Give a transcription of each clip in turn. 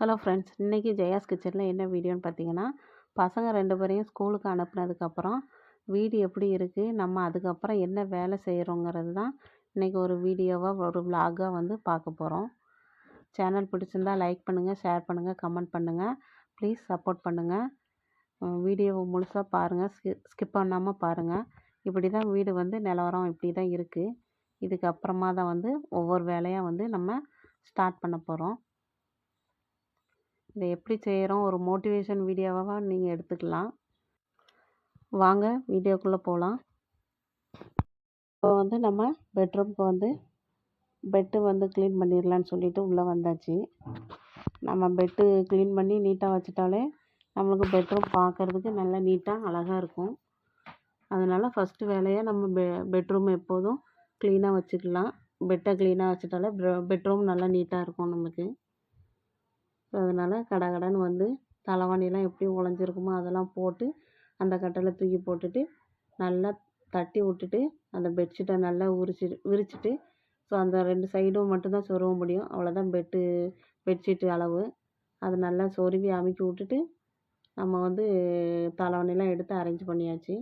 Hello friends இன்றைக்கி ஜெயாஸ் கிச்சனில் என்ன வீடியோன்னு பார்த்தீங்கன்னா பசங்க ரெண்டு பேரையும் ஸ்கூலுக்கு அனுப்புனதுக்கப்புறம் வீடு எப்படி இருக்குது நம்ம அதுக்கப்புறம் என்ன வேலை செய்கிறோங்கிறது தான் இன்றைக்கி ஒரு வீடியோவாக ஒரு விலாகாக வந்து பார்க்க போகிறோம் சேனல் பிடிச்சிருந்தா லைக் பண்ணுங்கள் ஷேர் பண்ணுங்கள் கமெண்ட் பண்ணுங்கள் ப்ளீஸ் சப்போர்ட் பண்ணுங்கள் வீடியோவை முழுசாக பாருங்கள் ஸ்கி ஸ்கிப் பண்ணாமல் பாருங்கள் இப்படி தான் வீடு வந்து நிலவரம் இப்படி தான் இருக்குது இதுக்கப்புறமா தான் வந்து ஒவ்வொரு வேலையாக வந்து நம்ம ஸ்டார்ட் பண்ண போகிறோம் இதை எப்படி செய்கிறோம் ஒரு மோட்டிவேஷன் வீடியோவாக நீங்கள் எடுத்துக்கலாம். வாங்க வீடியோக்குள்ளே போகலாம் இப்போ வந்து நம்ம பெட்ரூம்க்கு வந்து பெட்டு வந்து க்ளீன் பண்ணிடலான்னு சொல்லிட்டு உள்ளே வந்தாச்சு. நம்ம பெட்டு க்ளீன் பண்ணி நீட்டாக வச்சுட்டாலே நம்மளுக்கு பெட்ரூம் பார்க்குறதுக்கு நல்லா நீட்டாக அழகாக இருக்கும். அதனால் ஃபஸ்ட்டு வேலையாக நம்ம பெ பெட்ரூம் எப்போதும் க்ளீனாக வச்சுக்கலாம். பெட்டை க்ளீனாக வச்சுட்டாலே பெட்ரூம் நல்லா நீட்டாக இருக்கும் நமக்கு. அதனால் கடகடன்னு வந்து தலைவாணிலாம் எப்படி உடஞ்சிருக்குமோ அதெல்லாம் போட்டு அந்த கட்டிலை தூக்கி போட்டுட்டு நல்லா தட்டி விட்டுட்டு அந்த பெட்ஷீட்டை நல்லா உரிச்சு விரிச்சிட்டு ஸோ அந்த ரெண்டு சைடும் மட்டும்தான் சொருக முடியும். அவ்வளோதான் பெட்டு பெட்ஷீட்டு அளவு. அது நல்லா சொருவி அமுக்கி விட்டுட்டு நம்ம வந்து தலைவாணிலாம் எடுத்து அரேஞ்ச் பண்ணியாச்சு.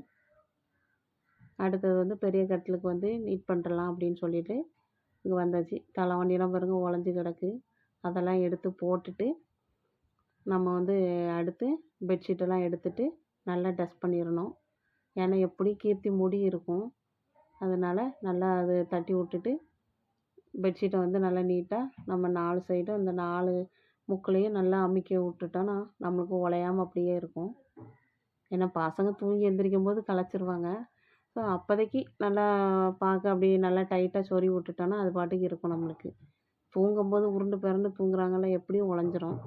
அடுத்தது வந்து பெரிய கட்டிலுக்கு வந்து நீட் பண்ணுறலாம் அப்படின்னு சொல்லிட்டு இங்கே வந்தாச்சு. தலைவாணிலாம் பாருங்கள் உடஞ்சி கிடக்கு. அதெல்லாம் எடுத்து போட்டுட்டு நம்ம வந்து அடுத்து பெட்ஷீட்டெல்லாம் எடுத்துட்டு நல்லா டஸ்ட் பண்ணிடணும் ஏன்னா எப்படி கீர்த்தி முடி இருக்கும். அதனால் நல்லா அது தட்டி விட்டுட்டு பெட்ஷீட்டை வந்து நல்லா நீட்டாக நம்ம நாலு சைடும் இந்த நாலு முக்குலையும் நல்லா அமுக்கி விட்டுட்டோன்னா நம்மளுக்கு உலையாமல் அப்படியே இருக்கும். ஏன்னா பசங்க தூங்கி எந்திரிக்கும் போது கலைச்சிருவாங்க ஸோ அப்போதைக்கு நல்லா பார்க்க அப்படியே நல்லா டைட்டாக சொறி விட்டுட்டோன்னா அது பாட்டுக்கு இருக்கும் நம்மளுக்கு. தூங்கும்போது உருண்டு பிரண்டு தூங்குறாங்கல்ல எப்படியும் உடஞ்சிரும்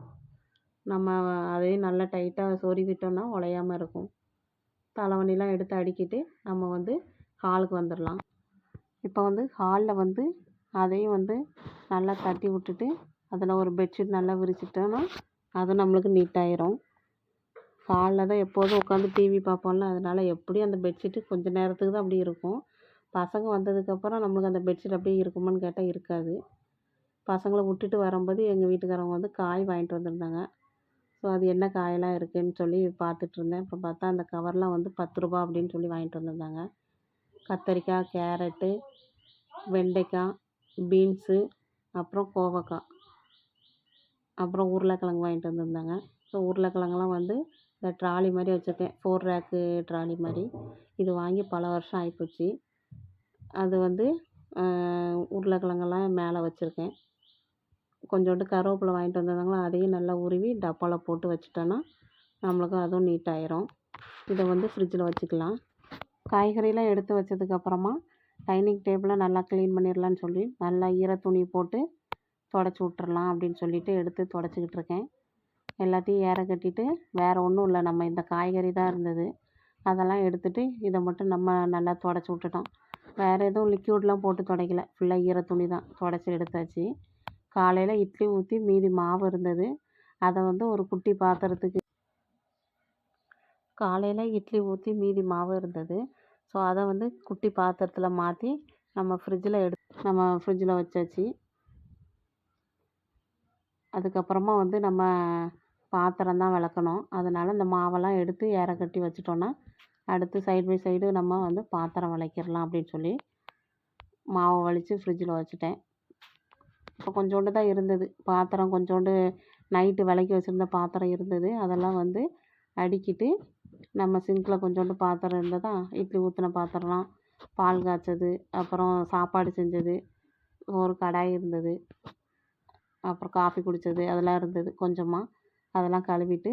நம்ம அதையும் நல்லா டைட்டாக சொருவிட்டோம்னா உலையாம இருக்கும். தலைவணிலாம் எடுத்து அடுக்கிட்டு நம்ம வந்து ஹாலுக்கு வந்துடலாம் இப்போ வந்து ஹாலில் வந்து அதையும் வந்து நல்லா தட்டி விட்டுட்டு அதில் ஒரு பெட்ஷீட் நல்லா விரிச்சிட்டோன்னா அது நம்மளுக்கு நீட்டாயிரும் ஹாலில் தான் எப்போதும் உட்காந்து டிவி பார்ப்போம்ல அதனால் எப்படியும் அந்த பெட்ஷீட்டு கொஞ்ச நேரத்துக்கு தான் அப்படி இருக்கும். பசங்க வந்ததுக்கப்புறம் நம்மளுக்கு அந்த பெட்ஷீட் அப்படியே இருக்குமான்னு கேட்டால் இருக்காது. பசங்களை விட்டுட்டு வரும்போது எங்கள் வீட்டுக்காரவங்க வந்து காய் வாங்கிட்டு வந்திருந்தாங்க. ஸோ அது என்ன காயெல்லாம் இருக்குதுன்னு சொல்லி பார்த்துட்டு இருந்தேன். அப்புறம் பார்த்தா அந்த கவர்லாம் வந்து பத்து ரூபா அப்படின்னு சொல்லி வாங்கிட்டு வந்திருந்தாங்க. கத்தரிக்காய் கேரட்டு வெண்டைக்காய் பீன்ஸு அப்புறம் கோவக்காய். அப்புறம் உருளைக்கிழங்கு வாங்கிட்டு வந்திருந்தாங்க. ஸோ உருளைக்கிழங்குலாம் வந்து இந்த ட்ராலி மாதிரி வச்சுருக்கேன். ஃபோர் ரேக்கு ட்ராலி மாதிரி. இது வாங்கி பல வருஷம் ஆகிப்போச்சு அது வந்து உருளைக்கிழங்கெல்லாம் மேலே வச்சுருக்கேன். கொஞ்சோண்டு கருவேப்பிலை வாங்கிட்டு வந்திருந்தாங்களா அதையும் நல்லா உருவி டப்பாவில் போட்டு வச்சுட்டோன்னா நம்மளுக்கு அதுவும் நீட்டாயிரும் இதை வந்து ஃப்ரிட்ஜில் வச்சுக்கலாம். காய்கறிலாம் எடுத்து வச்சதுக்கப்புறமா டைனிங் டேபிளை நல்லா க்ளீன் பண்ணிடலான்னு சொல்லி நல்லா ஈர துணி போட்டு தொடச்சி விட்றலாம் அப்படின்னு சொல்லிட்டு எடுத்து தொடச்சிக்கிட்டு இருக்கேன். எல்லாத்தையும் ஏற கட்டிட்டு வேறு ஒன்றும் இல்லை நம்ம இந்த காய்கறி தான் இருந்தது. அதெல்லாம் எடுத்துகிட்டு இதை மட்டும் நம்ம நல்லா தொடச்சி விட்டுட்டோம். வேறு எதுவும் லிக்யூட்லாம் போட்டு துடைக்கல. ஃபுல்லாக ஈர துணி தான் தொடச்சி எடுத்தாச்சு. காலையில் இட்லி ஊற்றி மீதி மாவு இருந்தது. அதை வந்து ஒரு குட்டி பாத்திரத்துக்கு காலையில் இட்லி ஊற்றி மீதி மாவு இருந்தது. ஸோ அதை வந்து குட்டி பாத்திரத்தில் மாற்றி நம்ம ஃப்ரிட்ஜில் எடு நம்ம ஃப்ரிட்ஜில் வச்சாச்சு. அதுக்கப்புறமா வந்து நம்ம பாத்திரம் தான் விளக்கணும். அதனால் இந்த மாவெல்லாம் எடுத்து ஏற கட்டி வச்சிட்டோன்னா அடுத்து சைடு பை சைடு நம்ம வந்து பாத்திரம் விளக்கிடலாம் அப்படின்னு சொல்லி மாவை வலித்து ஃப்ரிட்ஜில் வச்சுட்டேன். இப்போ கொஞ்சோண்டு தான் இருந்தது. பாத்திரம் கொஞ்சோண்டு நைட்டு விளக்கி வச்சுருந்த பாத்திரம் இருந்தது. அதெல்லாம் வந்து அடுக்கிட்டு நம்ம சிங்கில் கொஞ்சோண்டு பாத்திரம் இருந்ததா இட்லி ஊற்றின பாத்திரம்லாம் பால் காய்ச்சது அப்புறம் சாப்பாடு செஞ்சது ஒரு கடாய் இருந்தது அப்புறம் காஃபி குடித்தது அதெல்லாம் இருந்தது கொஞ்சமாக அதெல்லாம் கழுவிட்டு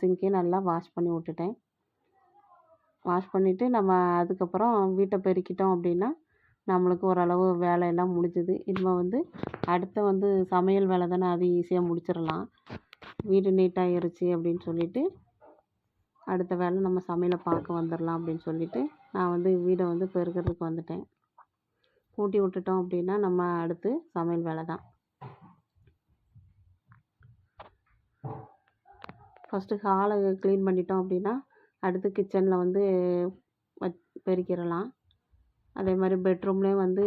சிங்கையும் நல்லா வாஷ் பண்ணி விட்டுட்டேன். வாஷ் பண்ணிவிட்டு நம்ம அதுக்கப்புறம் வீட்டை பெருக்கிட்டோம் அப்படின்னா நம்மளுக்கு ஓரளவு வேலையெல்லாம் முடிஞ்சுது. இனிமேல் வந்து அடுத்து வந்து சமையல் வேலை தானே அது ஈஸியாக முடிச்சிடலாம். வீடு நீட்டாகிருச்சு அப்படின்னு சொல்லிவிட்டு அடுத்த வேலை நம்ம சமையலை பார்க்க வந்துடலாம் அப்படின்னு சொல்லிட்டு நான் வந்து வீடை வந்து பெருக்கிறதுக்கு வந்துட்டேன். கூட்டி விட்டுட்டோம் அப்படின்னா நம்ம அடுத்து சமையல் வேலை தான். ஃபஸ்ட்டு ஹாலை க்ளீன் பண்ணிட்டோம் அப்படின்னா அடுத்து கிச்சனில் வந்து வச் பெருக்கிடலாம். அதே மாதிரி பெட்ரூம்லேயும் வந்து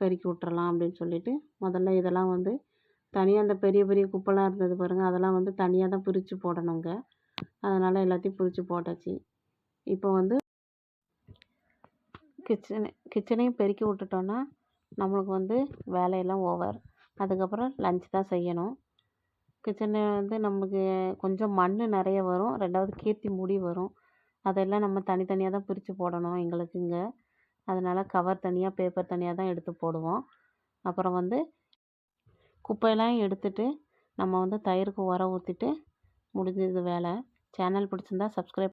பெருக்கி விட்றலாம் அப்படின்னு சொல்லிட்டு முதல்ல இதெல்லாம் வந்து தனியாக அந்த பெரிய பெரிய குப்பைலாம் இருந்தது பாருங்கள் அதெல்லாம் வந்து தனியாக தான் பிரித்து போடணுங்க. அதனால் எல்லாத்தையும் பிரித்து போட்டாச்சு. இப்போ வந்து கிச்சனு கிச்சனையும் பெருக்கி விட்டுட்டோன்னா நம்மளுக்கு வந்து வேலையெல்லாம் ஓவர் அதுக்கப்புறம் லஞ்ச் தான் செய்யணும். கிச்சனில் வந்து நமக்கு கொஞ்சம் மண் நிறைய வரும். ரெண்டாவது கீர்த்தி முடி வரும். அதெல்லாம் நம்ம தனித்தனியாக தான் பிரித்து போடணும் எங்களுக்கு இங்கே அதனால் கவர் தனியாக பேப்பர் தனியாக தான் எடுத்து போடுவோம். அப்புறம் வந்து குப்பையெல்லாம் எடுத்துட்டு நம்ம வந்து தயிருக்கு உரம் ஊற்றிட்டு முடிஞ்சது வேலை. சேனல் பிடிச்சிருந்தா சப்ஸ்கிரைப்